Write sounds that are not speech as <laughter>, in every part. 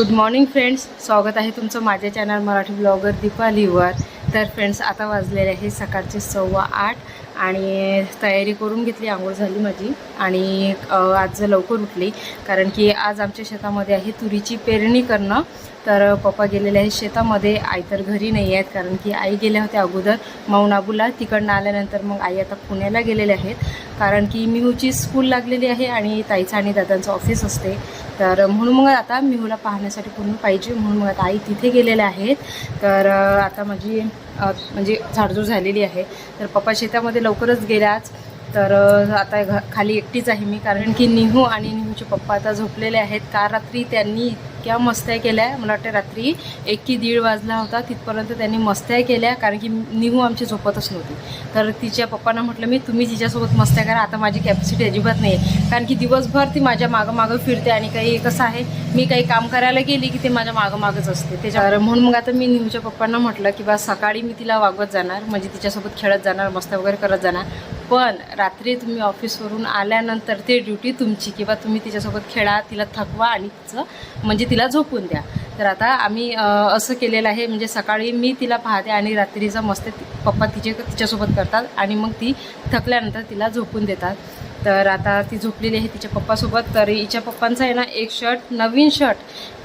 Good morning friends स्वागत आहे तुमचं माझ्या चॅनल मराठी ब्लॉगर दीपालीवर तर फ्रेंड्स आता वाजलेले आहे सकाळचे सव्वा आठ. आणि तयारी करून घेतली आंघोळ झाली माझी. आणि आज लवकर उठली. कारण की आज आमच्या शेतामध्ये आहे तुरीची पेरणी करणं. तर पप्पा गेलेले आहेत शेतामध्ये. आई तर घरी नाही आहेत कारण की आई गेल्या होत्या अगोदर. माऊनाबूला आबूला तिकडनं आल्यानंतर मग आई आता पुण्याला गेलेले आहेत. कारण की मिहूची स्कूल लागलेली आहे आणि ताईचं आणि दादांचं ऑफिस असते. तर म्हणून मग आता मिहूला पाहण्यासाठी पूर्ण पाहिजे. म्हणून मग आता आई तिथे गेलेल्या आहेत. तर आता माझी म्हणजे झाडझूड झालेली आहे. तर पप्पा शेतामध्ये लवकरच गेल्याच तर आता घ खाली एकटीच आहे मी. कारण की निहू आणि निहूचे पप्पा आता झोपलेले आहेत. का रात्री त्यांनी इतक्या मस्त्या केल्या. मला वाटतं रात्री एक की दीड वाजला होता. तिथपर्यंत त्यांनी मस्त्या केल्या कारण की निहू आमची झोपतच नव्हती. तर तिच्या पप्पांना म्हटलं मी तुम्ही तिच्यासोबत मस्त्या करा. आता माझी कॅपॅसिटी अजिबात नाही आहे कारण की दिवसभर ती माझ्या मागं मागं फिरते आणि काही कसं आहे. मी काही काम करायला गेली की ते माझ्या मागं मागच असते. त्याच्यावर म्हणून मग आता मी निहूच्या पप्पांना म्हटलं की बा सकाळी मी तिला वागवत जाणार. म्हणजे तिच्यासोबत खेळत जाणार मस्त्या वगैरे करत जाणार. पण रात्री तुम्ही ऑफिसवरून आल्यानंतर ते ड्युटी तुमची किंवा तुम्ही तिच्यासोबत खेळा तिला थकवा आणि तिचं म्हणजे तिला झोपून द्या. तर आता आम्ही असं केलेलं आहे म्हणजे सकाळी मी तिला पाहते आणि रात्रीचा मस्त पप्पा तिचे तिच्यासोबत करतात आणि मग ती थकल्यानंतर तिला झोपून देतात. तर आता ती झोपलेली आहे तिच्या पप्पासोबत. तर हिच्या पप्पांचा आहे ना एक शर्ट नवीन शर्ट.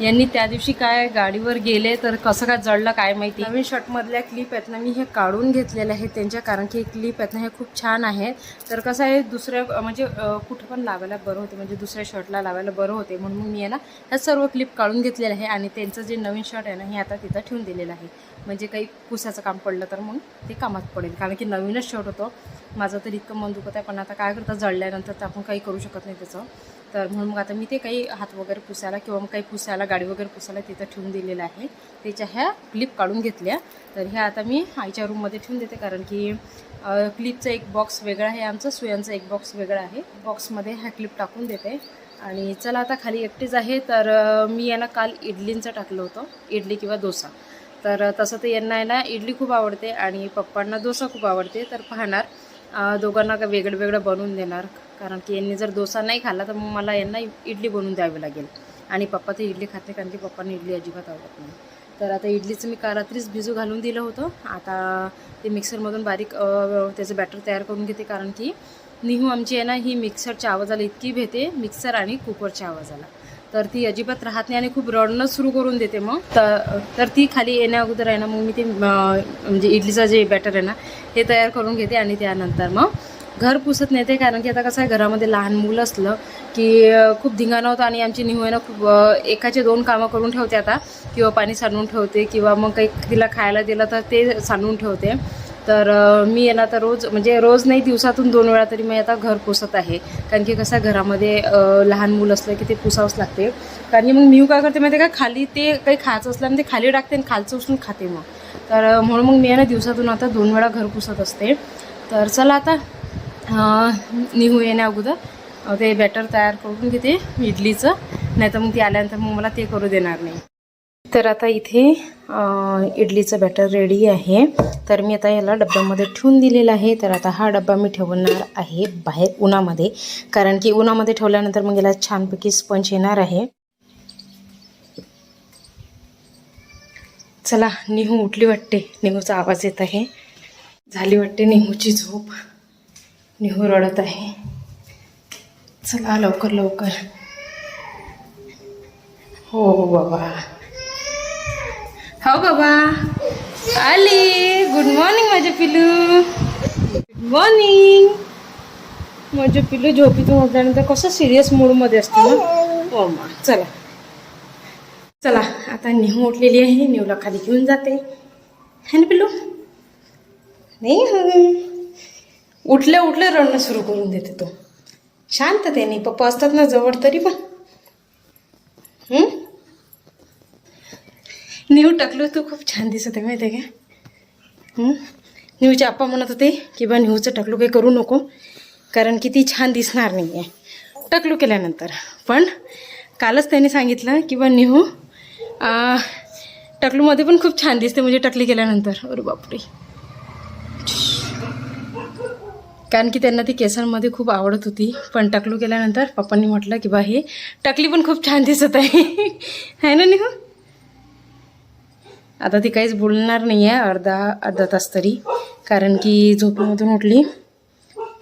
यांनी त्या दिवशी काय गाडीवर गेले तर कसं काय जळलं काय माहिती? नवीन शर्टमधल्या क्लिप आहेत ना मी हे काढून घेतलेले आहेत त्यांच्या कारण की क्लिप आहेत ना हे खूप छान आहे तर कसं आहे दुसऱ्या म्हणजे कुठं पण लावायला बरं होते म्हणजे दुसऱ्या शर्टला लावायला बरं होते म्हणून मी आहे ना ह्या सर्व क्लिप काढून घेतलेल्या आहे. आणि त्यांचं जे नवीन शर्ट आहे ना हे आता तिथं ठेवून दिलेलं आहे. म्हणजे काही पुसायचं काम पडलं तर मग ते कामात पडेल. कारण की नवीनच शर्ट होतं. माझं तर इतकं मन दुखत आहे पण आता काय करतं जळल्यानंतर तर आपण काही करू शकत नाही त्याचं. तर म्हणून मग आता मी ते काही हात वगैरे पुसायला किंवा मग काही पुसायला गाडी वगैरे पुसायला तिथं ठेवून दिलेलं आहे. त्याच्या ह्या क्लिप काढून घेतल्या. तर ह्या आता मी आईच्या रूममध्ये ठेवून देते. कारण की क्लिपचा एक बॉक्स वेगळा आहे आमचं सुयांचा एक बॉक्स वेगळा आहे. बॉक्समध्ये ह्या क्लिप टाकून देते. आणि चला आता खाली एकटीच आहे. तर मी यांना काल इडलींचं टाकलं होतं. इडली किंवा डोसा. तर तसं तर यांना आहे ना इडली खूप आवडते आणि पप्पांना डोसा खूप आवडते. तर पाहणार दोघांना का वेगळं वेगळं बनवून देणार. कारण की यांनी जर डोसा नाही खाल्ला तर मग मला यांना इडली बनवून द्यावी लागेल. आणि पप्पा तर इडली खाते कारण की पप्पांना इडली अजिबात आवडत नाही. तर आता इडलीचं मी काल रात्रीच भिजू घालून दिलं होतं. आता ते मिक्सरमधून बारीक त्याचं बॅटर तयार करून घेते कारण की निहू आमची आहे ना ही मिक्सरच्या आवाजाला इतकी भेते मिक्सर आणि कुकरच्या आवाजाला. तर ती अजिबात राहत नाही आणि खूप रडणं सुरू करून देते मग. तर तर ती खाली येण्या अगोदर आहे ना मग मी ते म्हणजे इडलीचं जे बॅटर आहे ना हे तयार करून घेते आणि त्यानंतर मग घर पुसत नेते. कारण की आता कसं आहे घरामध्ये लहान मुलं असलं की खूप धिंगाणं होतं आणि आमची निहू ना खूप एकाचे दोन कामं करून ठेवते आता. किंवा पाणी सांडून ठेवते किंवा मग काही तिला खायला दिलं तर ते सांडून ठेवते. तर मी आहे ना आता रोज म्हणजे रोज नाही दिवसातून दोन वेळा तरी मी आता घर पुसत आहे. कारण की कसं आहे, घरामध्ये लहान मुलं असलं की ते पुसावंच लागते. कारण की मग मी काय करते माहिती आहे का खाली ते काही खायचं असलं आणि ते खाली टाकते आणि खालचं उचलून खाते मग. तर म्हणून मग मी आहे ना दिवसातून आता दोन वेळा घर पुसत असते. तर चला आता निघू निहू येण्या अगोदर. ते बॅटर तयार करून घेते इडलीचं. नाही तर मग ती आल्यानंतर मग मला ते करू देणार नाही. तर आता इथे इडलीचं बॅटर रेडी आहे. तर मी आता याला डब्यामध्ये ठेवून दिलेला आहे. तर आता हा डब्बा मी ठेवणार आहे बाहेर उन्हामध्ये. कारण की उन्हामध्ये ठेवल्यानंतर मग याला छानपैकी स्पंज येणार आहे. चला निहू उठली वाटते. निहूचा आवाज येत आहे. झाली वाटते निहूची झोप. निहू रडत आहे. चला लवकर लवकर. हो हो बाबा. हो बाबा. आली. गुड मॉर्निंग माझे पिलू. गुड मॉर्निंग माझे पिलू झोपीतून उठल्यानंतर कसं सिरियस मूडमध्ये असतो ना? हो मा. चला. चला आता नेहू उठलेली आहे. नेहूला खाली घेऊन जाते. है ना पिलू? नाही उठल्या उठल्या रडणं सुरू करून देते तो. शांत त्याने पप्पा असतात ना जवळ तरी पण हं? न्यू टाकलो तू खूप छान दिसत आहे माहिती आहे का न्यूचे आप्पा म्हणत होते की बा न्यूचं टकलू काही करू नको कारण की ती छान दिसणार नाही आहे टकलू केल्यानंतर. पण कालच त्याने सांगितलं की बा न्यू टकलूमध्ये पण खूप छान दिसते म्हणजे टकली केल्यानंतर. अरे बापरे. कारण की त्यांना ती केसांमध्ये खूप आवडत होती पण टकलू केल्यानंतर पप्पांनी म्हटलं की बा हे टकली पण खूप छान दिसत आहे. <laughs> है ना निहू? आता ती काहीच बोलणार नाही आहे अर्धा अर्धा तास तरी. कारण की झोपेमधून उठली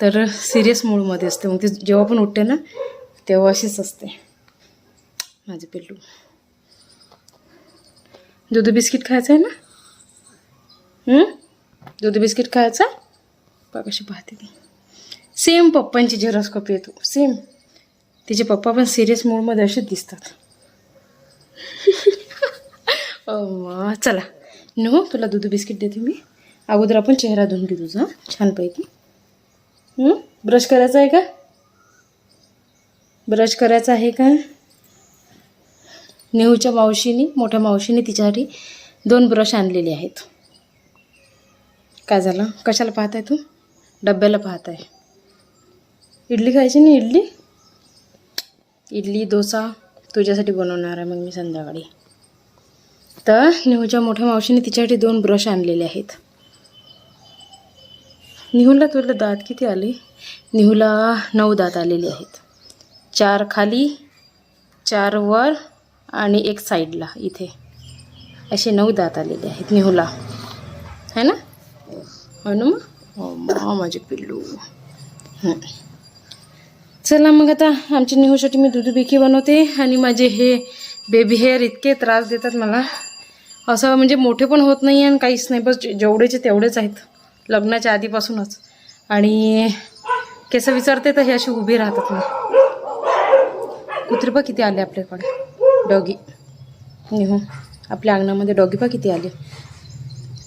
तर सिरियस मूडमध्ये असते. मग ती जेव्हा पण उठते ना तेव्हा अशीच असते. माझे पिल्लू. दूध बिस्किट खायचं आहे ना दूध बिस्किट खायचं बघ कशी पाहते ती सेम पप्पांची झेरॉक्स कॉपी येतो सेम तिचे पप्पा पण सिरियस मूडमध्ये असेच दिसतात. <laughs> चला. न तुला दूध बिस्किट देते मी. अगोदर आपण चेहरा धुवून घेऊ तुझा. छानपैकी. ब्रश करायचा आहे का? ब्रश करायचा आहे का? नेहूच्या मावशीने मोठ्या मावशीने तिच्यासाठी दोन ब्रश आणलेले आहेत. काय झालं? कशाला पाहत आहे तू? डब्याला पाहत आहे इडली खायची ना इडली? इडली डोसा तुझ्यासाठी बनवणार आहे मग मी संध्याकाळी. तर नेहूच्या मोठ्या मावशीने तिच्यासाठी दोन ब्रश आणलेले आहेत. निहूला तुला दात किती आले? निहूला नऊ दात आलेले आहेत. चार खाली चार वर आणि एक साईडला इथे. असे नऊ दात आलेले आहेत निहूला. है ना? हो ना मग माझे पिल्लू. चला मग आता आमच्या निहूसाठी मी दूध बिकी बनवते आणि माझे हे बेबी हेअर इतके त्रास देतात मला. असं म्हणजे मोठे पण होत नाही आणि काहीच नाही बस जेवढेचे तेवढेच आहेत. लग्नाच्या आधीपासूनच. आणि केस विचारते तर हे असे उभे राहतात मग कुत्रे पा किती आले आपल्याकडे? डॉगी. हो आपल्या अंगणामध्ये डॉगी पा किती आले?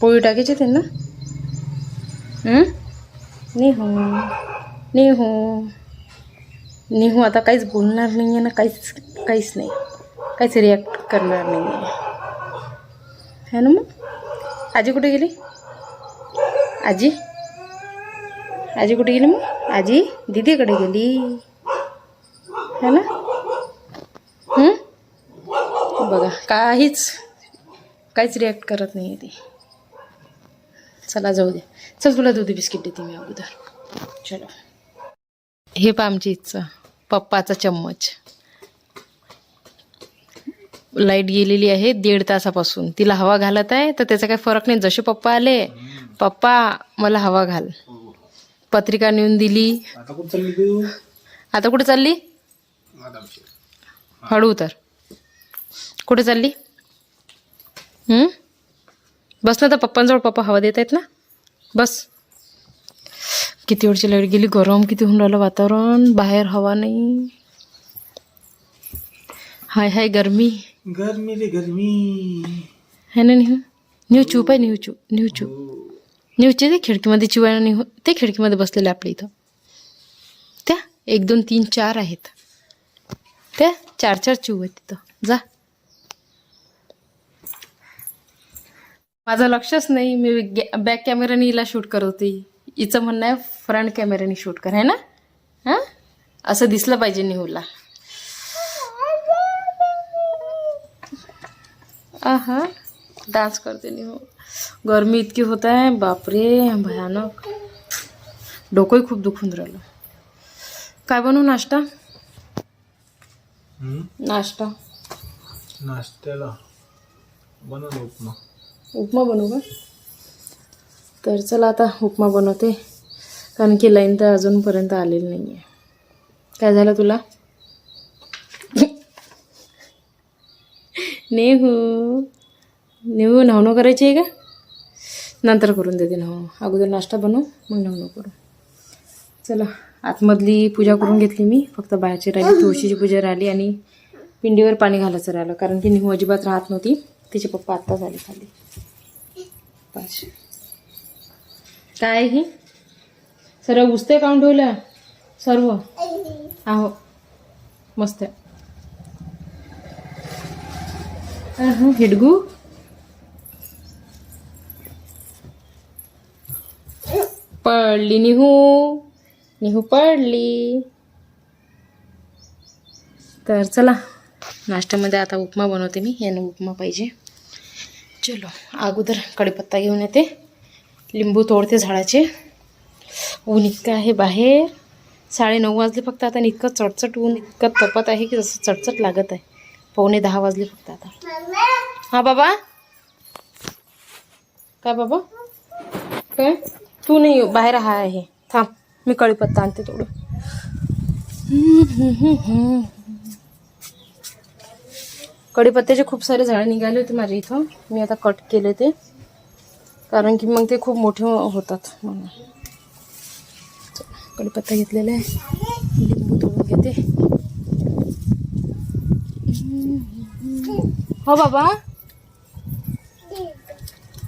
पोळी टाकायचे त्यांना? हं? निहू निहू. निहू आता काहीच बोलणार नाही आहे ना काहीच काहीच नाही. काहीच रिॲक्ट करणार नाही आहे है ना मग? आजी कुठे गेली? आजी? आजी कुठे गेली मग? आजी दीदीकडे गेली. है ना? बघा काहीच काहीच रिॲक्ट करत नाही आहे ती. चला जाऊ दे. चल तुला दुधी बिस्किट देते मी अगोदर. चलो. हे पा आमची इच्छा पप्पाचा चम्मच. लाइट गेलेली आहे दीड तासापासून. तिला हवा घालत आहे तर त्याचा काही फरक नाही. जसे पप्पा आले पप्पा मला हवा घाल. पत्रिका नेऊन दिली. आता कुठं चालली हळू उतर. कुठे चालली? बस ना तर पप्पांजवळ पप्पा हवा देत आहेत ना? बस. किती वेळची लाइट गेली? गरम किती होऊन राहिलं वातावरण? बाहेर हवा नाही. हाय हाय गरमी. गर्मी रे गर्मी. है ना निहू? न्यू चूप आहे न्यू चूप न्यू चूप. निहूचे ते खिडकीमध्ये चिवायला निहू ते खिडकीमध्ये बसलेले आपल्या इथं. त्या एक दोन तीन चार आहेत. त्या चार चार चिव आहेत तिथं. जा. माझं लक्षच नाही मी बॅक कॅमेराने हिला शूट करत होती. हिचं म्हणणं आहे फ्रंट कॅमेऱ्याने शूट कर है ना? हां? असं दिसलं पाहिजे निहूला. आहा डान्स करते निहू गरमी इतकी होत आहे बापरे भयानक. डोकंही खूप दुखून राहिलं. काय बनवू नाश्ता? नाश्ता. नाश्त्याला बनवलं उपमा. उपमा बनवू का? तर चला आता उपमा बनवते कारण की लाईन तर अजूनपर्यंत आलेली नाही आहे काय झालं तुला? नेहू नेहू नवणं करायची आहे का नंतर करून देते नवणं अगोदर नाश्ता बनवू मग नवणं करू चला आतमधली पूजा करून घेतली मी फक्त बाहेरची राहिली तुळशीची पूजा राहिली आणि पिंडीवर पाणी घालायचं राहिलं कारण की निहू अजिबात राहत नव्हती तिचे पप्पा आत्ताच आले खाली पाच काय ही सर्व पुस्तक काढून ठेवलं सर्व आहो मस्त आहे अहं, पडली निहू निहू पडली तर चला नाश्त्यामध्ये आता उपमा बनवते मी यानं उपमा पाहिजे चलो अगोदर कढीपत्ता घेऊन येते लिंबू तोडते झाडाचे ऊन इतकं आहे बाहेर साडे नऊ वाजले फक्त आता आणि इतकं चटचट ऊन इतकं तपत आहे की जसं चटचट लागत आहे पावणे दहा वाजले फक्त आता. हा बाबा. काय बाबा? काय? तू नाही बाहेर हा आहे. थांब मी कळीपत्ता आणते थोडं कढीपत्त्याचे खूप सारे झाडं निघाले होते माझ्या इथं. मी आता कट केले ते. कारण की मग ते खूप मोठे होतात म्हणून. कढीपत्ता घेतलेला आहे. हो बाबा.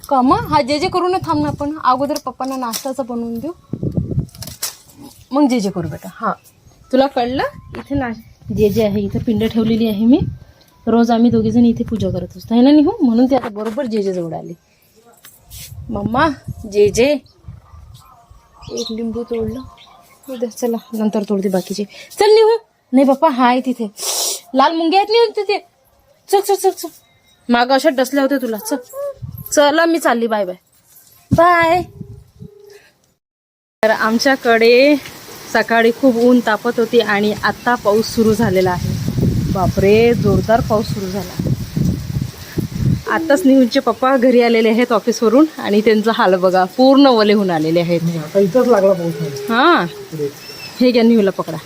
का मग हा जे जे करू ना थांब ना आपण. अगोदर पप्पांना नाश्ताचं बनवून देऊ. मग जे जे करू बेटा. हां. तुला कळलं? इथे ना जे जे आहे इथे पिंड ठेवलेली आहे मी. रोज आम्ही दोघीजण इथे पूजा करत असतो. आहे ना निहू? म्हणून ते आता बरोबर जे जे जवळ आले. मम्मा जे जे. एक लिंबू तोडलं. उद्या चला नंतर तोडते बाकीचे. चल निहू. नाही बाप्पा हा आहे तिथे. लाल मुंगे आहेत नाही तिथे. चल चल चल चल. मागं अशा डसल्या होत्या तुला. चल. चला मी चालली. Bye bye. बाय. तर आमच्याकडे सकाळी खूप ऊन तापत होती आणि आता पाऊस सुरू झालेला आहे. बापरे जोरदार पाऊस सुरू झाला. आताच निहूनचे पप्पा घरी आलेले आहेत ऑफिसवरून आणि त्यांचा हाल बघा पूर्ण ओले होऊन आलेले आहेत. लागला पाऊस. हां. हे घ्या निहूला पकडा.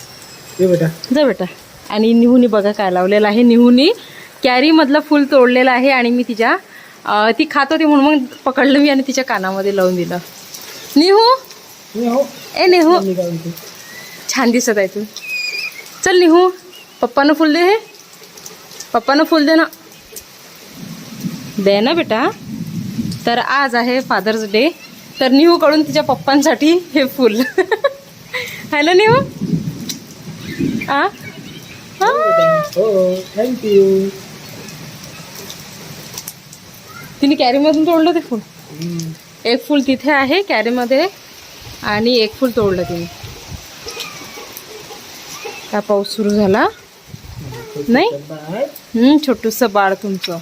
बेटा. जा बेटा. आणि निहूनी बघा काय लावलेलं आहे. निहूनी कॅरीमधलं फुल तोडलेलं आहे आणि मी तिच्या ती खात होती म्हणून मग पकडलं मी आणि तिच्या कानामध्ये लावून दिलं. निहू? ए नेहू. छान दिसत आहे तू. चल निहू. पप्पानं फुल दे हे. पप्पानं फुल दे ना. दे ना बेटा. तर आज आहे फादर्स डे. तर निहूकडून तिच्या पप्पांसाठी हे फुल. है ना निहू? आ? थँक्यू तिने कॅरीमधून तोडलं ते फुल. एक फुल तिथे आहे कॅरीमध्ये आणि एक फुल तोडलं तिने. का पाऊस सुरू झाला. नाही? छोटूस बाळ तुमचं.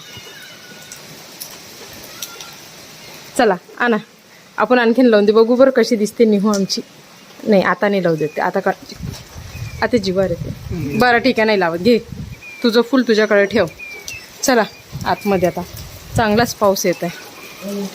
चला आणा. आपण आणखीन लावून दे बघू बरं कशी दिसते निहू आमची. नाही आता नाही लावू देते. आता का आता जीवार येते. बरं ठीक आहे नाही लावत. घे. तुझं फुल तुझ्याकडे ठेव. चला आतमध्ये आता. चांगलाच पाऊस येत आहे